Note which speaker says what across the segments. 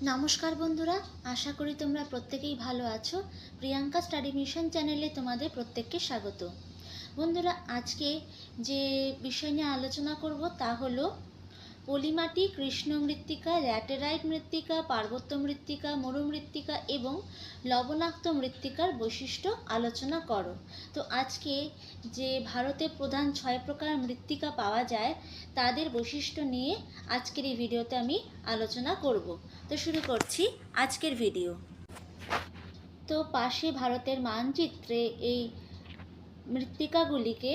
Speaker 1: নমস্কার বন্ধুরা, আশা করি তোমরা প্রত্যেকেই ভালো আছো। প্রিয়াঙ্কা স্টাডি মিশন চ্যানেলে তোমাদের প্রত্যেককে স্বাগত। বন্ধুরা, আজকে যে বিষয় নিয়ে আলোচনা করব তা হলো পলিমাটি, কৃষ্ণ মৃত্তিকা, ল্যাটেরাইট মৃত্তিকা, পার্বত্য মৃত্তিকা, মরু মৃত্তিকা এবং লবণাক্ত মৃত্তিকার বৈশিষ্ট্য আলোচনা করো। তো আজকে যে ভারতে প্রধান ছয় প্রকার মৃত্তিকা পাওয়া যায়, তাদের বৈশিষ্ট্য নিয়ে আজকের এই ভিডিওতে আমি আলোচনা করব। তো শুরু করছি আজকের ভিডিও। তো পাশে ভারতের মানচিত্রে এই মৃত্তিকাগুলিকে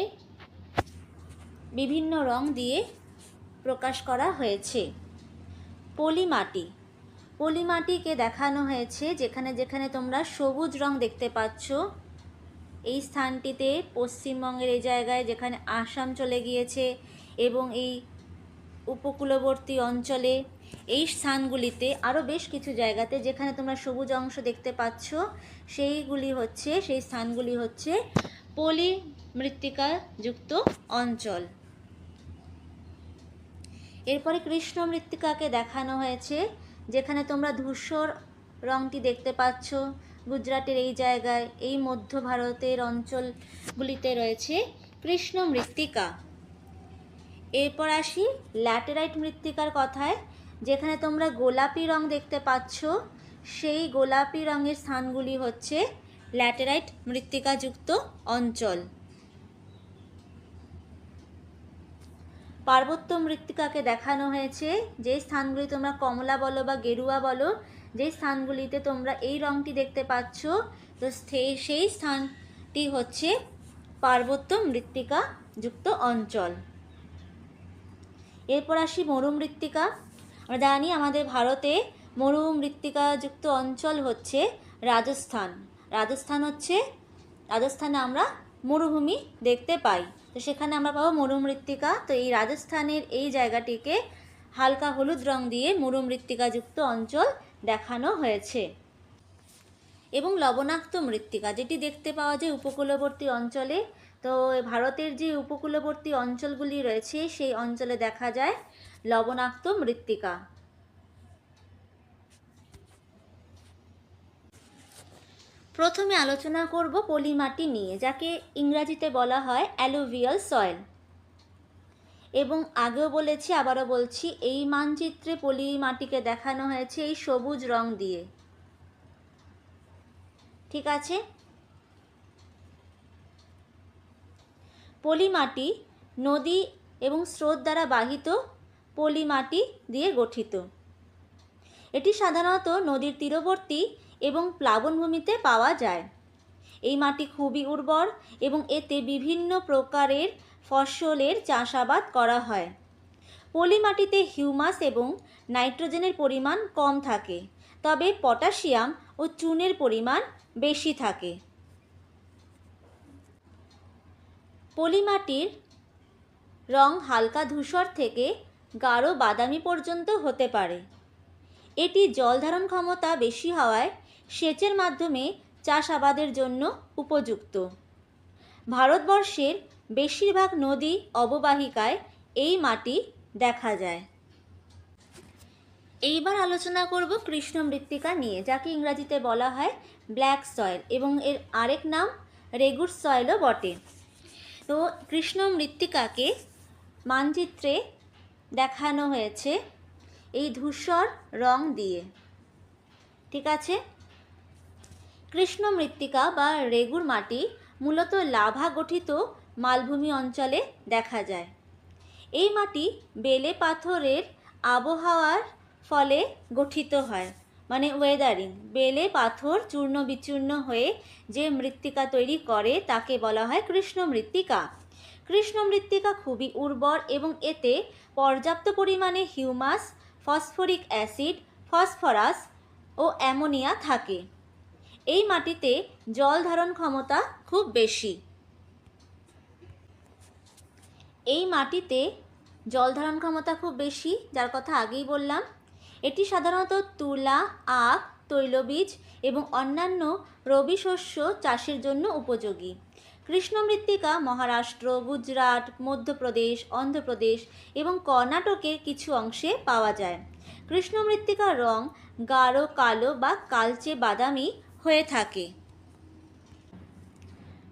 Speaker 1: বিভিন্ন রং দিয়ে প্রকাশ করা হয়েছে। পলিমাটি। পলিমাটিকে দেখানো হয়েছে যেখানে যেখানে তোমরা সবুজ রং দেখতে পাচ্ছ। এই স্থানটিতে পশ্চিমবঙ্গের এই জায়গায় যেখানে আসাম চলে গিয়েছে এবং এই উপকূলবর্তী অঞ্চলে এই স্থানগুলিতে আরও বেশ কিছু জায়গাতে যেখানে তোমরা সবুজ অংশ দেখতে পাচ্ছ, সেইগুলি হচ্ছে, সেই স্থানগুলি হচ্ছে পলি মৃত্তিকাযুক্ত অঞ্চল। এরপরে কৃষ্ণ মৃত্তিকাকে দেখানো হয়েছে, যেখানে তোমরা ধূসর রংটি দেখতে পাচ্ছ। গুজরাটের এই জায়গায়, এই মধ্য ভারতের অঞ্চলগুলিতে রয়েছে কৃষ্ণ মৃত্তিকা। এরপর আসি ল্যাটেরাইট মৃত্তিকার কথায়, যেখানে তোমরা গোলাপি রং দেখতে পাচ্ছ। সেই গোলাপি রঙের স্থানগুলি হচ্ছে ল্যাটেরাইট মৃত্তিকাযুক্ত অঞ্চল। পার্বত্য মৃত্তিকাকে দেখানো হয়েছে। যে স্থানগুলি তোমরা কমলা বলো বা গেরুয়া বলো, যে স্থানগুলিতে তোমরা এই রঙটি দেখতে পাচ্ছ, তো সেই স্থানটি হচ্ছে পার্বত্য মৃত্তিকা যুক্ত অঞ্চল। এরপর আসি মরু মৃত্তিকা। আমরা জানি আমাদের ভারতে মরু মৃত্তিকাযুক্ত অঞ্চল হচ্ছে রাজস্থান। রাজস্থান হচ্ছে, রাজস্থানে আমরা মরুভূমি দেখতে পাই। তো সেখানে আমরা পাবো মরু মৃত্তিকা তো এই রাজস্থানের এই জায়গাটিকে হালকা হলুদ রং দিয়ে মরু মৃত্তিকাযুক্ত অঞ্চল দেখানো হয়েছে। এবং লবণাক্ত মৃত্তিকা, যেটি দেখতে পাওয়া যায় উপকূলবর্তী অঞ্চলে। তো ভারতের যে উপকূলবর্তী অঞ্চলগুলি রয়েছে, সেই অঞ্চলে দেখা যায় লবণাক্ত মৃত্তিকা। প্রথমে আলোচনা করব পলিমাটি নিয়ে, যাকে ইংরাজিতে বলা হয় অ্যালুভিয়াল সয়েল। এবং আগেও বলেছি, আবারও বলছি, এই মানচিত্রে পলি মাটিকে দেখানো হয়েছে এই সবুজ রং দিয়ে। ঠিক আছে? পলিমাটি নদী এবং স্রোত দ্বারা বাহিত পলিমাটি দিয়ে গঠিত। এটি সাধারণত নদীর তীরবর্তী এবং প্লাবনভূমিতে পাওয়া যায়। এই মাটি খুবই উর্বর এবং এতে বিভিন্ন প্রকারের ফসলের চাষাবাদ করা হয়। পলি মাটিতে হিউমাস এবং নাইট্রোজেনের পরিমাণ কম থাকে, তবে পটাশিয়াম ও চুনের পরিমাণ বেশি থাকে। পলিমাটির রং হালকা ধূসর থেকে গাঢ় বাদামি পর্যন্ত হতে পারে। এটি জল ধারণ ক্ষমতা বেশি হওয়ায় সেচের মাধ্যমে চাষাবাদের জন্য উপযুক্ত। ভারতবর্ষের বেশিরভাগ নদী অববাহিকায় এই মাটি দেখা যায়। এইবার আলোচনা করব কৃষ্ণ মৃত্তিকা নিয়ে, যাকে ইংরাজিতে বলা হয় ব্ল্যাক সয়েল এবং এর আরেক নাম রেগুর সয়েলও বটে। তো কৃষ্ণ মৃত্তিকাকে মানচিত্রে দেখানো হয়েছে এই ধূসর রং দিয়ে। ঠিক আছে? কৃষ্ণ মৃত্তিকা বা রেগুর মাটি মূলত লাভা গঠিত মালভূমি অঞ্চলে দেখা যায়। এই মাটি বেলে পাথরের আবহাওয়ার ফলে গঠিত হয় মানে ওয়েদারিং বেলে পাথর চূর্ণ বিচূর্ণ হয়ে যে মৃত্তিকা তৈরি করে তাকে বলা হয় কৃষ্ণ মৃত্তিকা। কৃষ্ণ মৃত্তিকা খুবই উর্বর এবং এতে পর্যাপ্ত পরিমাণে হিউমাস ফসফরিক অ্যাসিড ফসফরাস ও অ্যামোনিয়া থাকে। এই মাটিতে জল ধারণ ক্ষমতা খুব বেশি। এই মাটিতে জল ধারণ ক্ষমতা খুব বেশি, যার কথা আগেই বললাম। এটি সাধারণত তুলা, আখ, তৈলবীজ এবং অন্যান্য রবি শস্য চাষের জন্য উপযোগী। কৃষ্ণ মৃত্তিকা মহারাষ্ট্র, গুজরাট, মধ্যপ্রদেশ, অন্ধ্রপ্রদেশ এবং কর্ণাটকের কিছু অংশে পাওয়া যায়। কৃষ্ণ মৃত্তিকার রং গাঢ়, কালো বা কালচে বাদামি হয়ে থাকে।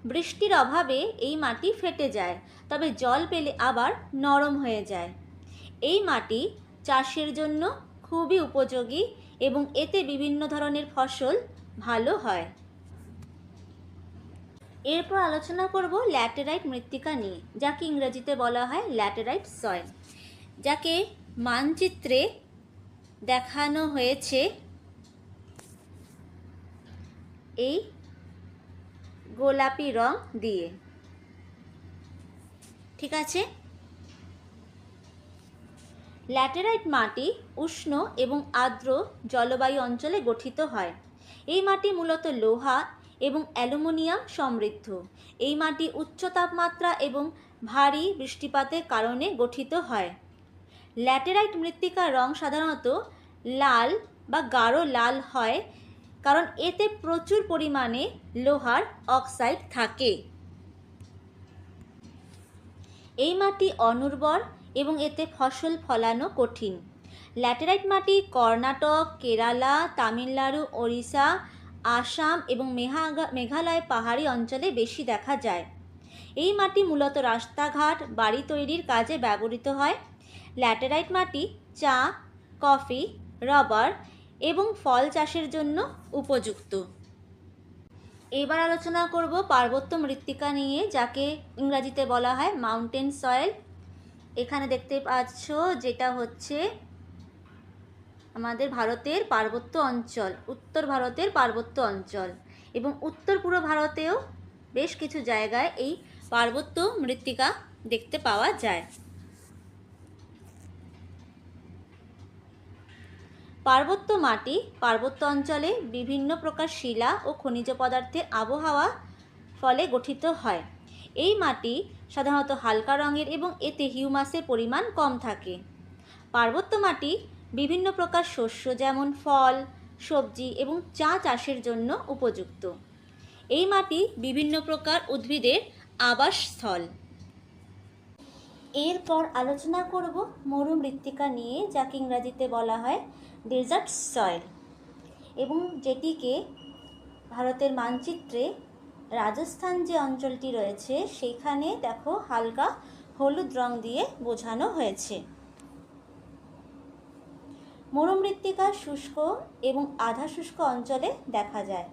Speaker 1: বৃষ্টির অভাবে এই মাটি ফেটে যায়, তবে জল পেলে আবার নরম হয়ে যায়। এই মাটি চাষের জন্য খুবই উপযোগী এবং এতে বিভিন্ন ধরনের ফসল ভালো হয়। এরপর আলোচনা করব ল্যাটেরাইট মৃত্তিকা নিয়ে, যাকে ইংরেজিতে বলা হয় ল্যাটেরাইট সয়েল, যাকে মানচিত্রে দেখানো হয়েছে এই গোলাপি রং দিয়ে। ঠিক আছে? ল্যাটেরাইট মাটি উষ্ণ এবং আর্দ্র জলবায়ু অঞ্চলে গঠিত হয়। এই মাটি মূলত লোহা এবং অ্যালুমিনিয়াম সমৃদ্ধ। এই মাটি উচ্চ তাপমাত্রা এবং ভারী বৃষ্টিপাতের কারণে গঠিত হয়। ল্যাটেরাইট মৃত্তিকার রং সাধারণত লাল বা গাঢ় লাল হয় কারণ এতে প্রচুর পরিমাণে লোহার অক্সাইড থাকে। এই মাটি অনুর্বর এবং এতে ফসল ফলানো কঠিন। ল্যাটেরাইট মাটি কর্ণাটক, কেরালা, তামিলনাড়ু, ওড়িশা, আসাম এবং মেঘালয় পাহাড়ি অঞ্চলে বেশি দেখা যায়। এই মাটি মূলত রাস্তাঘাট, বাড়ি তৈরির কাজে ব্যবহৃত হয়। ল্যাটেরাইট মাটি চা, কফি, রবার এবং ফল চাষের জন্য উপযুক্ত। এবার আলোচনা করব পার্বত্য মৃত্তিকা নিয়ে, যাকে ইংরাজিতে বলা হয় মাউন্টেন সয়েল। এখানে দেখতে পাচ্ছ যেটা হচ্ছে আমাদের ভারতের পার্বত্য অঞ্চল, উত্তর ভারতের পার্বত্য অঞ্চল এবং উত্তর পূর্ব ভারতেও বেশ কিছু জায়গায় এই পার্বত্য মৃত্তিকা দেখতে পাওয়া যায়। পার্বত্য মাটি, পার্বত্য অঞ্চলে বিভিন্ন প্রকার শিলা ও খনিজ পদার্থের আবহাওয়া ফলে গঠিত হয়। এই মাটি সাধারণত হালকা রঙের এবং এতে হিউমাসের পরিমাণ কম থাকে। পার্বত্য মাটি বিভিন্ন প্রকার শস্য যেমন ফল, সবজি এবং চা চাষের জন্য উপযুক্ত। এই মাটি বিভিন্ন প্রকার উদ্ভিদের আবাসস্থল। এরপর আলোচনা করব মরুমৃত্তিকা নিয়ে, যাকে ইংরাজিতে বলা হয় ডেজার্ট সয়েল এবং যেটিকে ভারতের মানচিত্রে রাজস্থান যে অঞ্চলটি রয়েছে, সেইখানে দেখো হালকা হলুদ রং দিয়ে বোঝানো হয়েছে। মরুমৃত্তিকা শুষ্ক এবং আধা শুষ্ক অঞ্চলে দেখা যায়।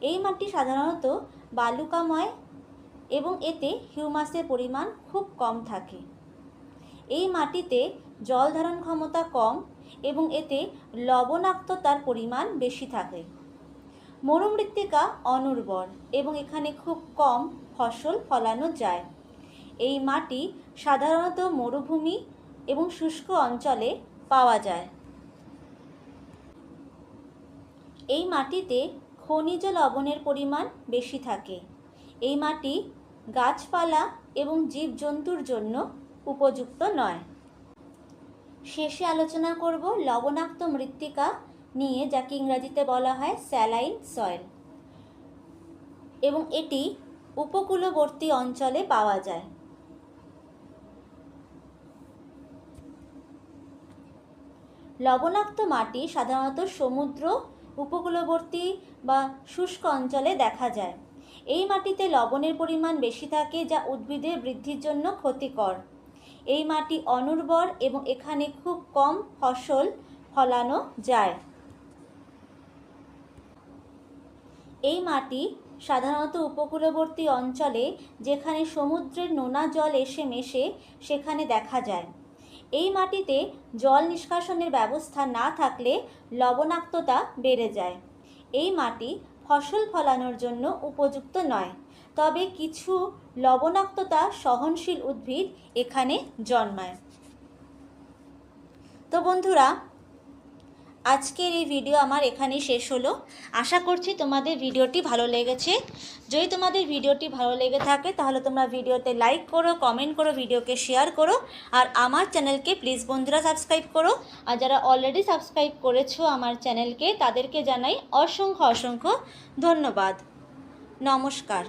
Speaker 1: এই মাটি সাধারণত বালুকাময় এবং এতে হিউমাসের পরিমাণ খুব কম থাকে। এই মাটিতে জল ধারণ ক্ষমতা কম এবং এতে লবণাক্ততার পরিমাণ বেশি থাকে। মরুমৃত্তিকা অনুর্বর এবং এখানে খুব কম ফসল ফলানো যায়। এই মাটি সাধারণত মরুভূমি এবং শুষ্ক অঞ্চলে পাওয়া যায়। এই মাটিতে খনিজ লবণের পরিমাণ বেশি থাকে। এই মাটি গাছপালা এবং জীবজন্তুর জন্য উপযুক্ত নয়। শেষে আলোচনা করব লবণাক্ত মৃত্তিকা নিয়ে, যাকে ইংরাজিতে বলা হয় স্যালাইন সয়েল। এবং এটি উপকূলবর্তী অঞ্চলে পাওয়া যায়। লবণাক্ত মাটি সাধারণত সমুদ্র, উপকূলবর্তী বা শুষ্ক অঞ্চলে দেখা যায়। এই মাটিতে লবণের পরিমাণ বেশি থাকে, যা উদ্ভিদের বৃদ্ধির জন্য ক্ষতিকর। এই মাটি অনুর্বর এবং এখানে খুব কম ফসল ফলানো যায়। এই মাটি সাধারণত উপকূলবর্তী অঞ্চলে, যেখানে সমুদ্রের নোনা জল এসে মেশে, সেখানে দেখা যায়। এই মাটিতে জল নিষ্কাশনের ব্যবস্থা না থাকলে লবণাক্ততা বেড়ে যায়। এই মাটি ফসল ফলানোর জন্য উপযুক্ত নয়। তবে কিছু লবণাক্ততা সহনশীল উদ্ভিদ এখানে জন্মায়। তো বন্ধুরা, আজকের এই ভিডিও আমার এখানেই শেষ হলো। আশা করছি তোমাদের ভিডিওটি ভালো লেগেছে। যদি তোমাদের ভিডিওটি ভালো লেগে থাকে, তাহলে তোমরা ভিডিওতে লাইক করো কমেন্ট করো ভিডিওকে শেয়ার করো, আর আমার চ্যানেলকে প্লিজ বন্ধুরা সাবস্ক্রাইব করো। আর যারা অলরেডি সাবস্ক্রাইব করেছ আমার চ্যানেলকে তাদেরকে জানাই অসংখ্য অসংখ্য ধন্যবাদ। নমস্কার।